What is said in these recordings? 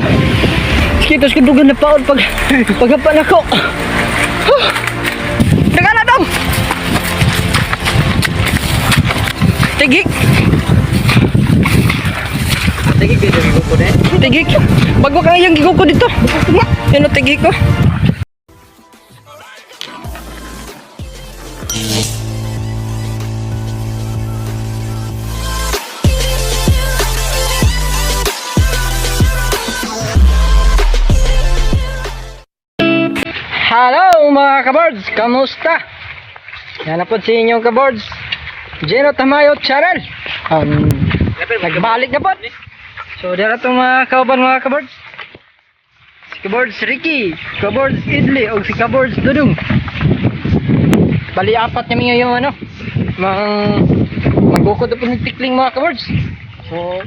lang. Sige, tapos kadugan na paon pag paghapan ako. Huh. Daga na dong. Tigik. Sige, dito ko na. Tigik. Bago ka yung gigo ko dito. Yan o tigik ko. Hello mga kabords! Kamusta? Yan na po sa inyong kabords. Gino Tamayo Channel. Um, nagbalik na po. So, dara itong mga kauban mga kabords. Si kabords Ricky, kabords Idli, o si kabords Dudong. Bali, apat namin yung ano, mang magukod po ng tikling mga kabords. So,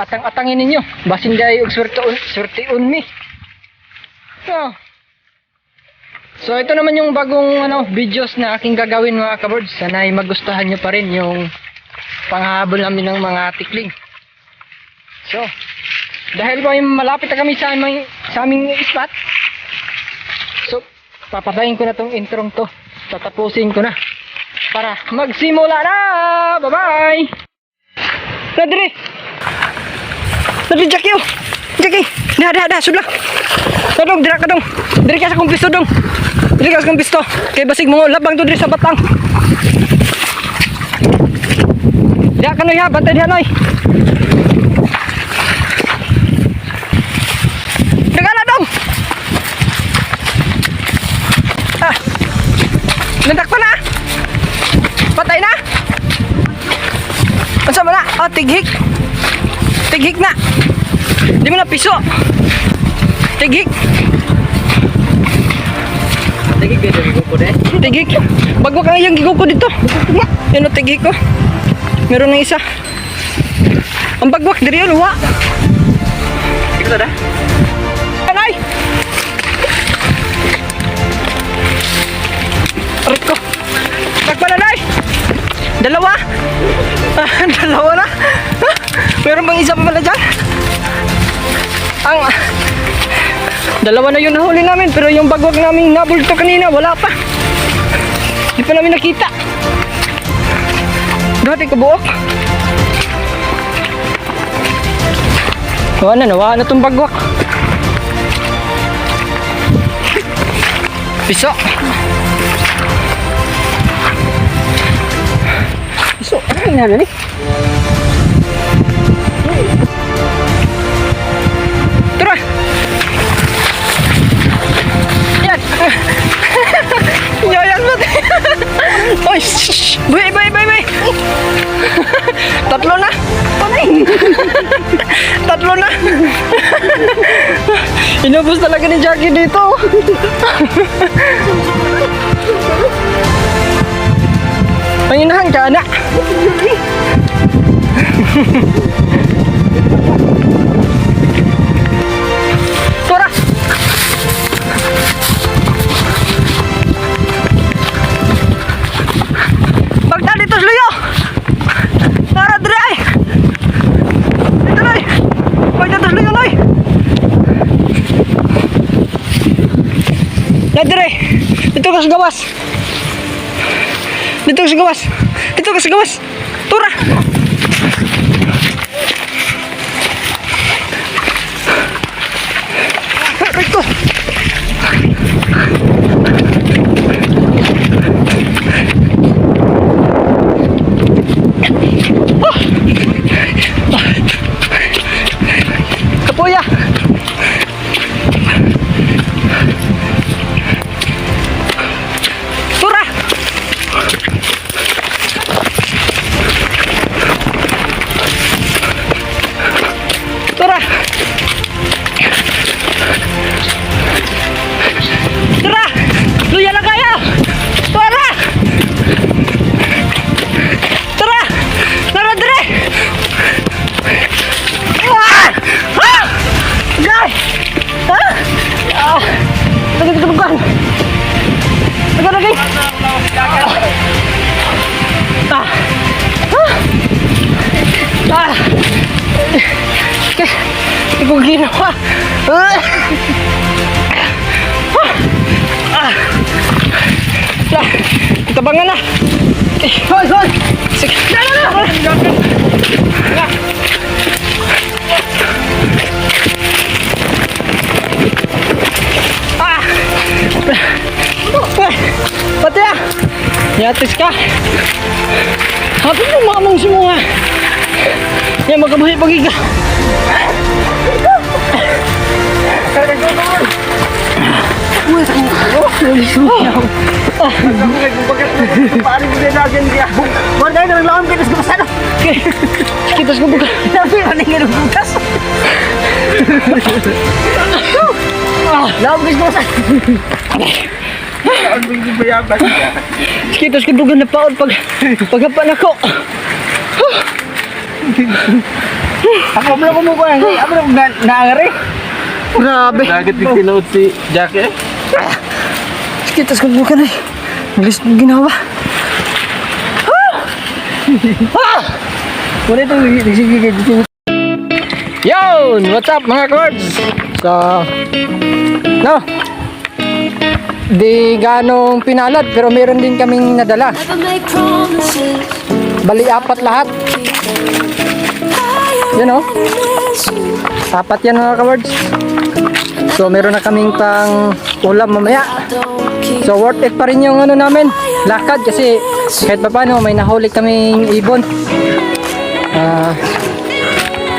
atang-atangin ninyo. Basin dahil og swerte un, swerte unmi. So, So ito naman yung bagong ano videos na aking gagawin mga kabords. Sana ay magustuhan nyo pa rin yung panghabol namin ng mga tikling. So, dahil po ay malapit na kami sa aming, sa aming spot. So, papatayin ko na tong introng to. Tatapusin ko na. Para magsimula na! Bye-bye! Nadri! Nadri, Jackie! oh. Jackie! Dah, dah, dah, sudah! Todong, dira ka dong! Diri ka sa kumpisto dong! Diri ka sa kumpisto! Kay basig mo labang to diri sa batang! Dira ka noy ha! Bantay diha noy! Daga na dong! Ah! Nandak pa na! Patay na! Asa mo na? Oh, tighik! Tighik na! Di mo na piso! Tighik! Sige, dito yung ko na. Tigik. Bago ka yung gigo ko dito. Yan o tigik ko. Meron na isa. Ang bagwak diri yun, wa. Ikaw na? Anay! Aray ko. Takpa na, Nay! Dalawa! Ah, dalawa na! Ah, Meron bang isa pa pala dyan? Ang... Dalawa na yun nahuli namin, pero yung bagwag namin nabulto kanina, wala pa. Hindi pa namin nakita. Dati kabuok. Wala na, nawala na itong bagwak. Piso. Piso, ano yung nalo ni? Tatlo na! Inubos talaga ni Jackie dito! Panginahan ka, anak! Na dire! Dito ka sa gawas! Dito ka sa gawas! Dito ka sa gawas! Tura! Ah! Ah! Okay. Hindi ko ginawa. Ah! Ah! Ah! Tabangan na. Hold, hold. Sige. Na, na, na. Na. Ah! Ah! Pati ah! Yatis ka. Happy mo mamang semua. Yan, magkabuhay pagiga. Uy, Wala na lang lang kita sa pasado. Kitas ko buka. Tapi ano yung bukas? Laog ko sa. Ano yung bayaban? Kitas ko buka na paon pag paghapan ako. Ako mo lang kumukuha. Ako lang na naangari. Grabe. Dagat yung pinood si Jackie eh. Kitas ko buka na. Bilis mo ginawa. Ah! Wala itong nagsigigil dito. Yun! What's up mga cards? So, no. Di ganong pinalad pero meron din kaming nadala. Bali apat lahat. Yan oh. Apat yan mga kawards. So meron na kaming pang ulam mamaya. So worth it pa rin yung ano namin. Lakad kasi kahit pa paano may nahuli kaming ibon. Ah,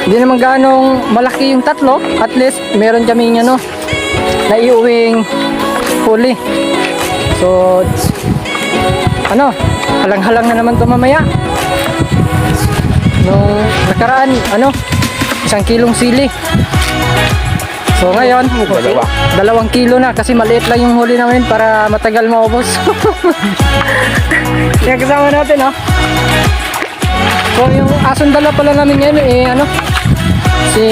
hindi naman ganong malaki yung tatlo. At least meron kaming ano naiuwing huli. So ano, halang-halang na naman to mamaya. Nung nakaraan, ano, isang kilong sili. So ngayon, Dalawa. dalawang kilo na kasi maliit lang yung huli namin para matagal maubos. Yan kasama natin, oh. So yung asong dala pala namin ngayon, eh, ano, si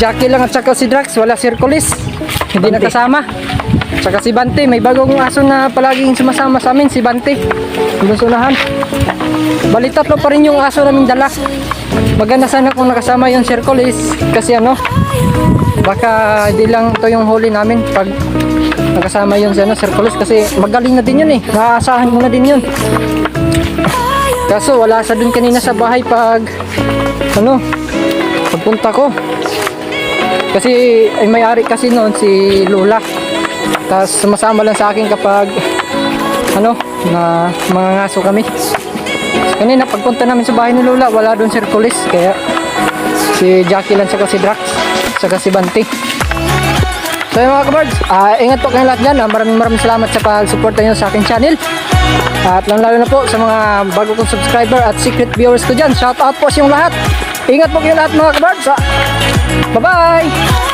Jackie lang at saka si Drax, wala si Hercules. Hindi nakasama. Saka si Bante, may bagong aso na palaging sumasama sa amin, si Bante. Yung sunahan. Bali tatlo pa rin yung aso namin dala. Maganda sana kung nakasama yung si Hercules kasi ano, baka hindi lang to yung huli namin pag nakasama yung si ano, si Hercules kasi magaling na din yun eh. Naaasahan mo na din yun. Kaso wala sa dun kanina sa bahay pag ano, pagpunta ko. Kasi ay may-ari kasi noon si Lola. Tapos sumasama lang sa akin kapag ano, na mga ngaso kami. Kanina pagpunta namin sa bahay ni Lola, wala doon Hercules. Kaya si Jackie lang saka si Drax, saka si Banti. So yun mga kabards, ah, ingat po kayong lahat dyan. Ah, maraming maraming salamat sa pag-suporta nyo sa aking channel. At lalo na po sa mga bago kong subscriber at secret viewers ko dyan. Shout out po sa inyong lahat. Ingat po kayong lahat mga kabards. Ah. Bye-bye!